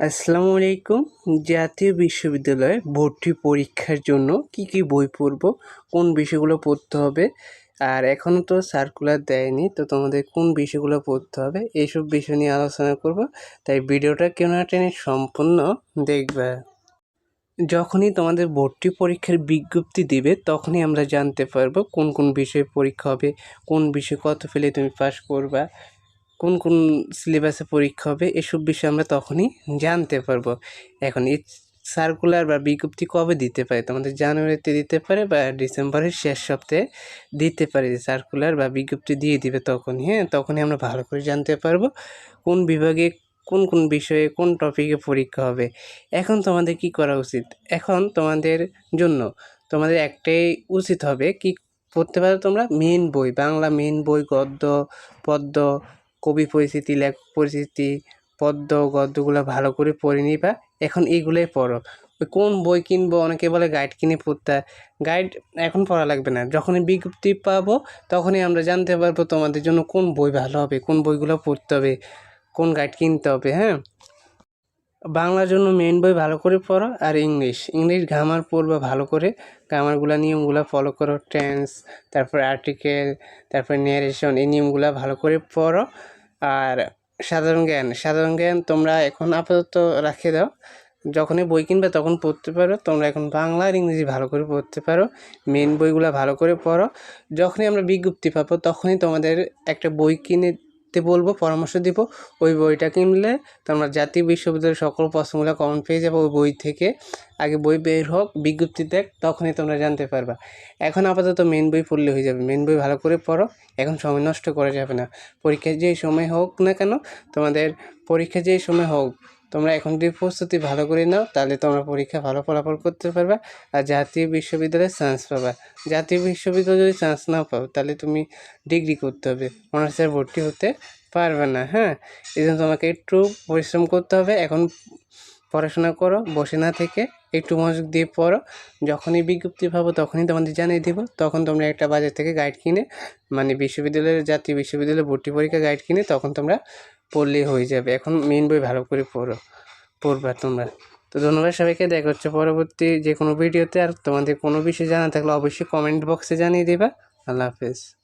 আসসালামু আলাইকুম। জাতীয় বিশ্ববিদ্যালয়ে ভর্তি পরীক্ষার জন্য কি কি বই পড়ব, কোন বিষয়গুলো পড়তে হবে, আর এখনও তো সার্কুলার দেয়নি, তো তোমাদের কোন বিষয়গুলো পড়তে হবে এইসব বিষয় নিয়ে আলোচনা করব। তাই ভিডিওটা কেউ না টেনে সম্পূর্ণ দেখবে। যখনই তোমাদের ভর্তি পরীক্ষার বিজ্ঞপ্তি দিবে, তখনই আমরা জানতে পারব কোন কোন বিষয়ে পরীক্ষা হবে, কোন বিষয়ে কত ফেলে তুমি পাস করবা কোন কোন সিলেবাসে পরীক্ষা হবে, এসব বিষয়ে আমরা তখনই জানতে পারব। এখন এই সার্কুলার বা বিজ্ঞপ্তি কবে দিতে পারে? তোমাদের জানুয়ারিতে দিতে পারে বা ডিসেম্বরের শেষ সপ্তাহে দিতে পারে। সার্কুলার বা বিজ্ঞপ্তি দিয়ে দিবে তখনই হ্যাঁ তখনই আমরা ভালো করে জানতে পারব কোন বিভাগে, কোন কোন বিষয়ে, কোন টপিকে পরীক্ষা হবে। এখন তোমাদের কি করা উচিত? এখন তোমাদের জন্য তোমাদের একটাই উচিত হবে কি, পড়তে পারো তোমরা মেন বই, বাংলা মেন বই, গদ্য, পদ্য কবি পরিস্থিতি লেখ পরিস্থিতি, পদ্য, গদ্যগুলো ভালো করে পড়ে নিবা। এখন এইগুলোই পড়ো। কোন বই কিনবো? অনেকে বলে গাইড কিনে পড়তে গাইড এখন পড়া লাগবে না। যখনই বিজ্ঞপ্তি পাবো, তখনই আমরা জানতে পারব তোমাদের জন্য কোন বই ভালো হবে, কোন বইগুলো পড়তে হবে, কোন গাইড কিনতে হবে হ্যাঁ? বাংলার জন্য মেন বই ভালো করে পড়ো আর ইংলিশ। ইংলিশ গ্রামার পড়বা ভালো করে। গ্রামারগুলো নিয়মগুলো ফলো করো টেন্স তারপর আর্টিকেল তারপর ন্যারেশন এই নিয়মগুলো ভালো করে পড়ো। আর সাধারণ জ্ঞান। সাধারণ জ্ঞান তোমরা এখন আপাতত রাখে দাও। যখনই বই কিনবে তখন পড়তে পারো। তোমরা এখন বাংলা আর ইংরেজি ভালো করে পড়তে পারো। মেন বইগুলো ভালো করে পড়ো। যখনই আমরা বিজ্ঞপ্তি পাবো তখনই তোমাদের একটা বই কিনে তে বলব, পরামর্শ দিব। ওই বইটা কিনলে তোমরা জাতীয় বিশ্ববিদ্যালয়ের সকল প্রশ্নগুলো কমন পেয়ে যাবে ওই বই থেকে। আগে বই বের হোক, বিজ্ঞপ্তি দেখ, তখনই তোমরা জানতে পারবা। এখন আপাতত মেন বই পড়লে হয়ে যাবে। মেন বই ভালো করে পড়ো, এখন সময় নষ্ট করা যাবে না। পরীক্ষা যেই সময় হোক না কেন, তোমাদের পরীক্ষা যেই সময় হোক তোমরা এখন যদি প্রস্তুতি ভালো করে নাও, তাহলে তোমরা পরীক্ষা ভালো ফলাফল করতে পারবে আর জাতীয় বিশ্ববিদ্যালয়ে চান্স পাবা। জাতীয় বিশ্ববিদ্যালয়ে যদি চান্স না পাও, তাহলে তুমি ডিগ্রি করতে হবে। অনার্সের ভর্তি হতে পারবে না হ্যাঁ? এই জন্য তোমাকে একটু পরিশ্রম করতে হবে। এখন পড়াশোনা করো, বসে না থেকে একটু মনোযোগ দিয়ে পড়ো। যখনই বিজ্ঞপ্তি পাবো, তখনই তোমাদের জানিয়ে দিব। তখন তোমরা একটা বাজার থেকে গাইড কিনে মানে বিশ্ববিদ্যালয়ের জাতীয় বিশ্ববিদ্যালয়ে ভর্তি পরীক্ষা গাইড কিনে, তখন তোমরা পড়লেই হয়ে যাবে। এখন মেন বই ভালো করে পড়ো, পড়বা তোমরা। তো ধন্যবাদ সবাইকে, দেখা হচ্ছে পরবর্তী যে কোনো ভিডিওতে। আর তোমাদের কোনো বিষয় জানা থাকলে অবশ্যই কমেন্ট বক্সে জানিয়ে দেবা। আল্লাহ হাফেজ।